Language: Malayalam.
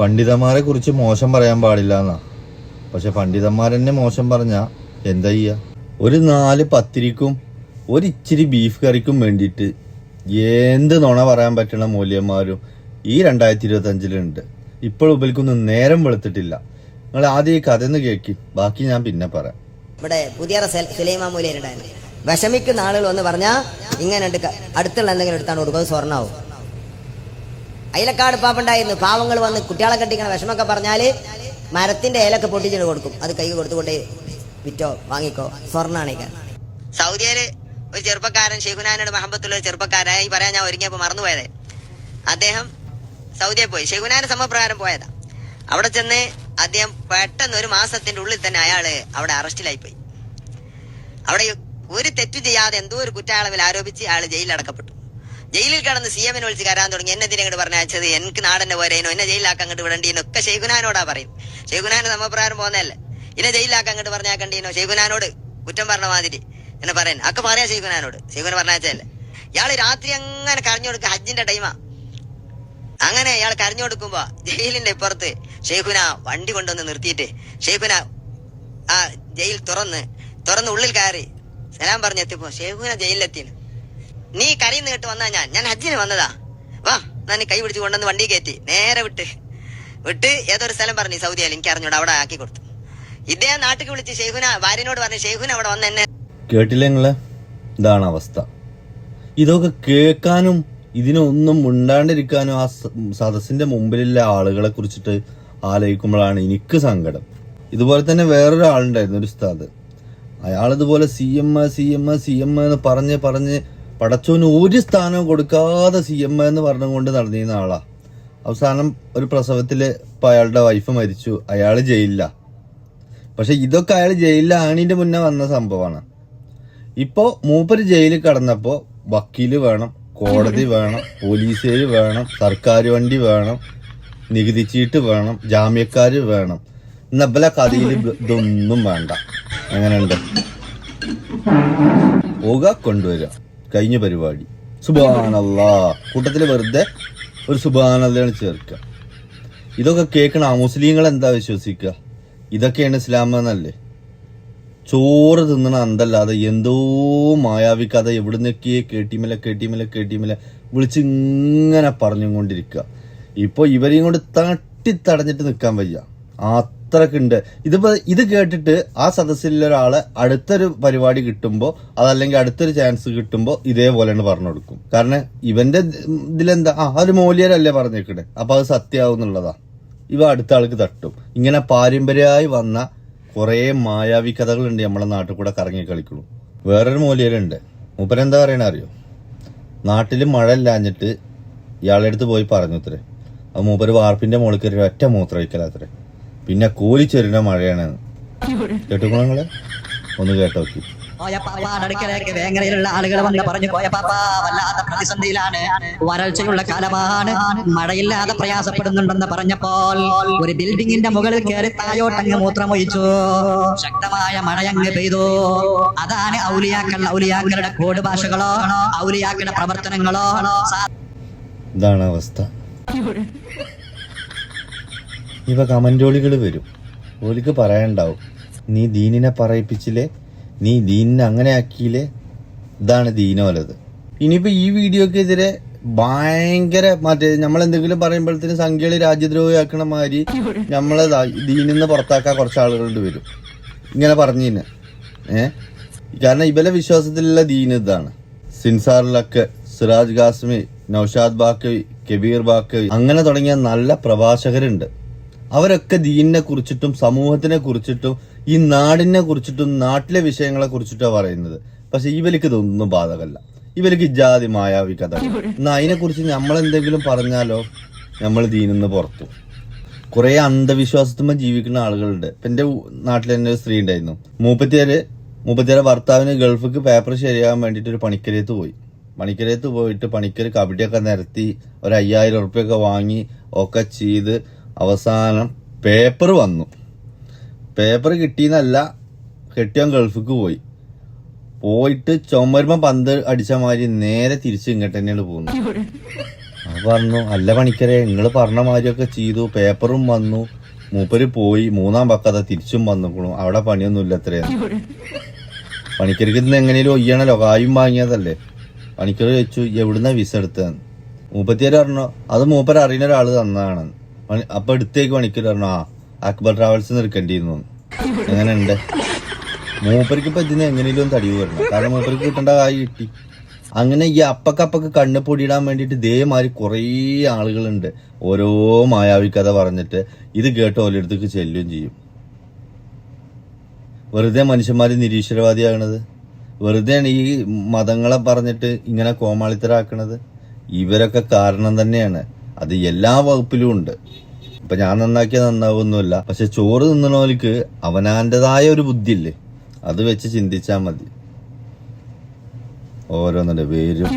പണ്ഡിതന്മാരെ കുറിച്ച് മോശം പറയാൻ പാടില്ല എന്നാ. പക്ഷെ പണ്ഡിതന്മാരെന്നെ മോശം പറഞ്ഞ എന്താ ചെയ്യ? ഒരു നാല് പത്തിരിക്കും ഒരിച്ചിരി ബീഫ് കറിക്കും വേണ്ടിയിട്ട് എന്ത് നുണ പറയാൻ പറ്റണ മൂല്യന്മാരും ഈ രണ്ടായിരത്തി ഇരുപത്തി അഞ്ചിലുണ്ട് ഇപ്പോൾ ഉപൽക്കൊന്നും നേരം വെളുത്തിട്ടില്ല. നിങ്ങൾ ആദ്യം ഈ കഥ ഒന്ന് കേൾക്കി ബാക്കി ഞാൻ പിന്നെ പറയാം. ഇവിടെ പുതിയ സുലൈമാ വിഷമിക്കുന്ന ആളുകൾ എന്ന് പറഞ്ഞാ ഇങ്ങനെ അടുത്തുള്ള എന്തെങ്കിലും എടുത്താണ് കൊടുക്കുന്നത് അത് സ്വർണാവും. അയിലക്കാട് പാപ്പുണ്ടായിരുന്നു. പാവങ്ങൾ വന്ന് കുട്ടികളെ കെട്ടിക്കണ വിഷമൊക്കെ പറഞ്ഞാൽ മരത്തിന്റെ ഇലൊക്കെ പൊട്ടിച്ചിട്ട് കൊടുക്കും. അത് കൈ കൊടുത്തുകൊണ്ട് വിറ്റോ വാങ്ങിക്കോ. സ്വർണാണിക്ക സൗദിയിൽ ഒരു ചെറുപ്പക്കാരൻ ഷെയ്ഖുനാനോട് മഹബത്തുള്ള ഒരു ചെറുപ്പക്കാരായി പറയാൻ ഞാൻ ഒരുങ്ങിയപ്പോ മറന്നുപോയത്. അദ്ദേഹം സൗദിയെ പോയി. ഷെയ്ഖുനാന്റെ സമപ്രകാരം പോയതാ. അവിടെ ചെന്ന് അദ്ദേഹം പെട്ടെന്ന് ഒരു മാസത്തിന്റെ ഉള്ളിൽ തന്നെ അയാൾ അവിടെ അറസ്റ്റിലായി പോയി. അവിടെ ഒരു തെറ്റു ചെയ്യാതെ എന്തോ ഒരു കുറ്റാളവിൽ ആരോപിച്ച് അയാൾ ജയിലിൽ അടക്കപ്പെട്ടു ജയിലിൽ കടന്ന് സി എമ്മിനെ വിളിച്ച് കരാൻ തുടങ്ങി. എന്നെ ഇതിനെ ഇങ്ങോട്ട് പറഞ്ഞയച്ചത് എനിക്ക് നാടന്റെ പോരേനോ? എന്നെ ജയിലിലാക്കാൻ അങ്ങോട്ട് വിടണ്ടീനോ ഒക്കെ ഷെയ്ഖുനാനോടാ പറയും. ഷെയ്ഖുനാൻ സമപ്രകാരം പോകുന്നതല്ലേ എന്നെ ജയിലിലാക്കാൻ അങ്ങോട്ട് പറഞ്ഞാക്കണ്ടീനോ ഷെയ്ഖുനാനോട് കുറ്റം പറഞ്ഞ മാതിരി എന്നെ പറയാൻ. ഒക്കെ പറയാ ഷെയ്ഖുനാനോട്. ഷെയ്ഖുന പറഞ്ഞയച്ചല്ലേ ഇയാൾ രാത്രി അങ്ങനെ കരഞ്ഞു കൊടുക്കുക ഹജ്ജിന്റെ ടൈമാ അങ്ങനെ ഇയാൾ കരഞ്ഞു കൊടുക്കുമ്പോ ജയിലിന്റെ ഇപ്പുറത്ത് ഷെയ്ഖുന വണ്ടി കൊണ്ടുവന്ന് നിർത്തിയിട്ട് ഷെയ്ഖുന ആ ജയിൽ തുറന്ന് തുറന്ന് ഉള്ളിൽ കയറി. സലാം പറഞ്ഞെത്തിയപ്പോ ഷെയ്ഖുന ജയിലിലെത്തിന് നീ കരയിൽ കേട്ട് വന്നാ ഞാൻ. ഞാൻ ഹജ്ജിന് വന്നതാ. വാ ഞാൻ കൈ പിടിച്ച് കൊണ്ടുവന്ന് വണ്ടി കയറ്റി. നേരെ വിട്ട്. വിട്ട് ഏതൊരു സ്ഥലം പറഞ്ഞു സൗദി അല്ല എനിക്ക് അറിഞ്ഞൂടെ അവിടെ ആക്കി കൊടുത്തു. ഇദ്ദേഹം നാട്ടിൽ വിളിച്ച് ഷെയ്ഖുന ഭാര്യനോട് പറഞ്ഞു ഷെയ്ഖുന അവിടെ വന്ന് എന്നെ കേട്ടില്ലേ നിങ്ങൾ? ഇതാണ് അവസ്ഥ. ഇതൊക്കെ കേൾക്കാനും ഇതിനൊന്നും ഉണ്ടാണ്ടിരിക്കാനും ആ സദസ്സിന്റെ മുമ്പിലുള്ള ആളുകളെ കുറിച്ചിട്ട് ആലോചിക്കുമ്പോഴാണ് എനിക്ക് സങ്കടം. ഇതുപോലെ തന്നെ വേറൊരാളുണ്ടായിരുന്നു ഒരു ഉസ്താദ്. അയാൾ ഇതുപോലെ C M C M C M എന്ന് പറഞ്ഞ് പറഞ്ഞ് പടച്ചോന് ഒരു സ്ഥാനവും കൊടുക്കാതെ സി എം എന്ന് പറഞ്ഞുകൊണ്ട് നടന്നിരുന്ന ആളാ. അവസാനം ഒരു പ്രസവത്തിൽ ഇപ്പം അയാളുടെ വൈഫ് മരിച്ചു. അയാൾ ജയിലില്ല പക്ഷെ ഇതൊക്കെ അയാൾ ജയിലിലാണിന്റെ മുന്നേ വന്ന സംഭവമാണ്. ഇപ്പോൾ മൂപ്പര് ജയിലിൽ കടന്നപ്പോൾ വക്കീൽ വേണം കോടതി വേണം പോലീസുകാർ വേണം സർക്കാർ വണ്ടി വേണം നികുതി ചീട്ട് വേണം ജാമ്യക്കാർ വേണം. നബല കഥയിൽ ഇതൊന്നും വേണ്ട. അങ്ങനെയുണ്ട് പോക കൊണ്ടുവരിക കഴിഞ്ഞ പരിപാടി. സുബാനല്ലാ കൂട്ടത്തിൽ വെറുതെ ഒരു സുബാനല്ലയാണ് ചേർക്കുക ഇതൊക്കെ കേൾക്കണ മുസ്ലിങ്ങൾ എന്താ വിശ്വസിക്കുക ഇതൊക്കെയാണ് ഇസ്ലാം എന്നല്ലേ? ചോറ് തിന്നണ അന്തല്ലാതെ എന്തോ മായാവി കഥ എവിടുന്നൊക്കെ കേട്ടിമല കേട്ടിമല കേട്ടിമല വിളിച്ച് ഇങ്ങനെ പറഞ്ഞുകൊണ്ടിരിക്കുക ഇപ്പൊ ഇവരെയും കൊണ്ട് തട്ടിത്തടഞ്ഞിട്ട് നിൽക്കാൻ വയ്യ. അത്രക്കുണ്ട് ഇതിപ്പോ ഇത് കേട്ടിട്ട് ആ സദസ്സിലൊരാളെ അടുത്തൊരു പരിപാടി കിട്ടുമ്പോ അതല്ലെങ്കിൽ അടുത്തൊരു ചാൻസ് കിട്ടുമ്പോ ഇതേപോലെയാണ് പറഞ്ഞു കൊടുക്കും കാരണം ഇവന്റെ ഇതിലെന്താ? ആ ഒരു മൂല്യരല്ലേ പറഞ്ഞേക്കണേ. അപ്പൊ അത് സത്യാവും എന്നുള്ളതാ. ഇവ അടുത്ത ആൾക്ക് തട്ടും. ഇങ്ങനെ പാരമ്പര്യമായി വന്ന കുറേ മായാവി കഥകളുണ്ട് നമ്മളെ നാട്ടിൽ കൂടെ കറങ്ങി കളിക്കുള്ളൂ വേറൊരു മൂല്യരുണ്ട്. മൂപ്പരെന്താ പറയണ അറിയോ? നാട്ടിൽ മഴ ഇല്ലാഞ്ഞിട്ട് ഇയാളുടെ അടുത്ത് പോയി പറഞ്ഞു അത്രേ അപ്പൊ മൂപ്പര് വാർപ്പിന്റെ മുകളിൽ കയറി ഒറ്റ മൂത്രമൊഴിക്കലാത്രേ പിന്നെ കൂലിച്ചൊരുന്ന മഴയാണ്. കേട്ടുക്കോളെ ഒന്ന് കേട്ടോക്കി. അടുക്കലേക്ക് വേങ്ങരയിലുള്ള ആളുകൾ വന്ന് പറഞ്ഞു പോയ പാപ്പ വല്ലാത്ത പ്രതിസന്ധിയിലാണ്. വരൾച്ചയുള്ള കാലമാണ്. മഴയില്ലാതെ പ്രയാസപ്പെടുന്നുണ്ടെന്ന് പറഞ്ഞപ്പോൾ ഒരു ബിൽഡിങ്ങിന്റെ മുകളിൽ കയറി തായോട്ടങ്ങ് മൂത്രമൊഴിച്ചു. ശക്തമായ മഴയങ്ങ് പെയ്തു. അതാണ് ഔലിയാക്കൾ ഔലിയാക്കളുടെ കോഡ് ഭാഷകളോ ഔലിയാക്കളുടെ പ്രവർത്തനങ്ങളോ. ഇതാണ് അവസ്ഥ. ഇവ കമന്റോളികൾ വരും. ഓലിക്ക് പറയാനുണ്ടാവും നീ ദീനിനെ പറയിപ്പിച്ചില്ലേ? നീ ദീനിനെ അങ്ങനെ ആക്കിയില്ലേ? ഇതാണ് ദീനോലത്. ഇനിയിപ്പോ ഈ വീഡിയോക്കെതിരെ ഭയങ്കര മറ്റേ നമ്മൾ എന്തെങ്കിലും പറയുമ്പോഴത്തേന് സംഖ്യകളി രാജ്യദ്രോഹിയാക്കണ മാതിരി നമ്മളെ ദീനിന്ന് പുറത്താക്കാൻ കുറച്ച് ആളുകളുണ്ട് വരും. ഇങ്ങനെ പറഞ്ഞു ഏ? കാരണം ഇവലെ വിശ്വാസത്തിലുള്ള ദീൻ ഇതാണ്. സിൻസാറിലൊക്കെ സിറാജ് ഖാസ്മി നൌഷാദ് ബാക്കി കബീർ ബാക്കി അങ്ങനെ തുടങ്ങിയ നല്ല പ്രഭാഷകരുണ്ട്. അവരൊക്കെ ദീനിനെ കുറിച്ചിട്ടും സമൂഹത്തിനെ കുറിച്ചിട്ടും ഈ നാടിനെ കുറിച്ചിട്ടും നാട്ടിലെ വിഷയങ്ങളെ കുറിച്ചിട്ടാണ് പറയുന്നത്. പക്ഷെ ഇവർക്ക് ഇതൊന്നും ബാധകല്ല ഇവർക്ക് ജാതി മായാവി കഥ എന്നാ അതിനെ കുറിച്ച് നമ്മൾ എന്തെങ്കിലും പറഞ്ഞാലോ നമ്മൾ ദീനിന്ന് പുറത്തു. കുറെ അന്ധവിശ്വാസത്തുമ്പോൾ ജീവിക്കുന്ന ആളുകളുണ്ട്. ഇപ്പൊ എന്റെ നാട്ടിൽ തന്നെ ഒരു സ്ത്രീ ഉണ്ടായിരുന്നു. മൂപ്പത്തിയാര് മൂപ്പത്തിയാരെ ഭർത്താവിന് ഗൾഫിക്ക് പേപ്പർ ശരിയാകാൻ വേണ്ടിട്ട് ഒരു പണിക്കരയത്ത് പോയി. പണിക്കരയത്ത് പോയിട്ട് പണിക്കര് കബഡിയൊക്കെ നിരത്തി ഒരു അയ്യായിരം ഉറുപ്പ്യൊക്കെ വാങ്ങി ഒക്കെ ചെയ്ത് അവസാനം പേപ്പർ വന്നു. പേപ്പർ കിട്ടിയെന്നല്ല കെട്ടിയവൻ ഗൾഫിക്ക് പോയി. പോയിട്ട് ചുമരുമ്പം പന്ത് അടിച്ച മാതിരി നേരെ തിരിച്ച് ഇങ്ങോട്ട് തന്നെയാണ് പോകുന്നത്. അത് പറഞ്ഞു അല്ല പണിക്കരെ നിങ്ങൾ പറഞ്ഞ മാതിരിയൊക്കെ ചെയ്തു. പേപ്പറും വന്നു. മൂപ്പര് പോയി. മൂന്നാം പക്കത തിരിച്ചും വന്നിക്കണു. അവിടെ പണിയൊന്നുമില്ല അത്രയാ പണിക്കർക്ക് ഇന്ന് എങ്ങനെയും ഒയ്യണല്ലോ. കായും വാങ്ങിയതല്ലേ. പണിക്കർ ചോദിച്ചു എവിടുന്ന വിസ എടുത്തതെന്ന്? മൂപ്പത്തിയാർ പറഞ്ഞു അത് മൂപ്പര് അറിയുന്ന ഒരാൾ തന്നതാണ് പണി- അപ്പൊ അടുത്തേക്ക് പണിക്കൂർ പറഞ്ഞു ആ അക്ബർ ട്രാവൽസ് നിൽക്കേണ്ടിയിരുന്നു അങ്ങനെ ഉണ്ട് മൂപ്പർക്ക് ഇപ്പൊ ഇതിന് എങ്ങനെയും തടിവ് വരണം കാരണം മൂപ്പർക്ക് കിട്ടേണ്ട കായ് കിട്ടി. അങ്ങനെ ഈ അപ്പക്കപ്പക്ക് കണ്ണ് പൊടിയിടാൻ വേണ്ടിയിട്ട് ഇതേമാതിരി കുറേ ആളുകളുണ്ട്. ഓരോ മായാവി കഥ പറഞ്ഞിട്ട് ഇത് കേട്ട് ഓരോരുത്തേക്ക് ചെല്ലുകയും ചെയ്യും. വെറുതെ മനുഷ്യന്മാർ നിരീശ്വരവാദിയാകണത്? വെറുതെയാണ് ഈ മതങ്ങളെ പറഞ്ഞിട്ട് ഇങ്ങനെ കോമാളിത്തരാക്കണത്? ഇവരൊക്കെ കാരണം തന്നെയാണ്. അത് എല്ലാ വകുപ്പിലും ഉണ്ട്. ഇപ്പൊ ഞാൻ നന്നാക്കിയാൽ നന്നാവുന്നില്ല പക്ഷെ ചോറ് തിന്നണോലിക്ക് അവനാന്റേതായ ഒരു ബുദ്ധിയില്ലേ? അത് വെച്ച് ചിന്തിച്ചാൽ മതി. ഓരോന്നിന്റെ പേരും.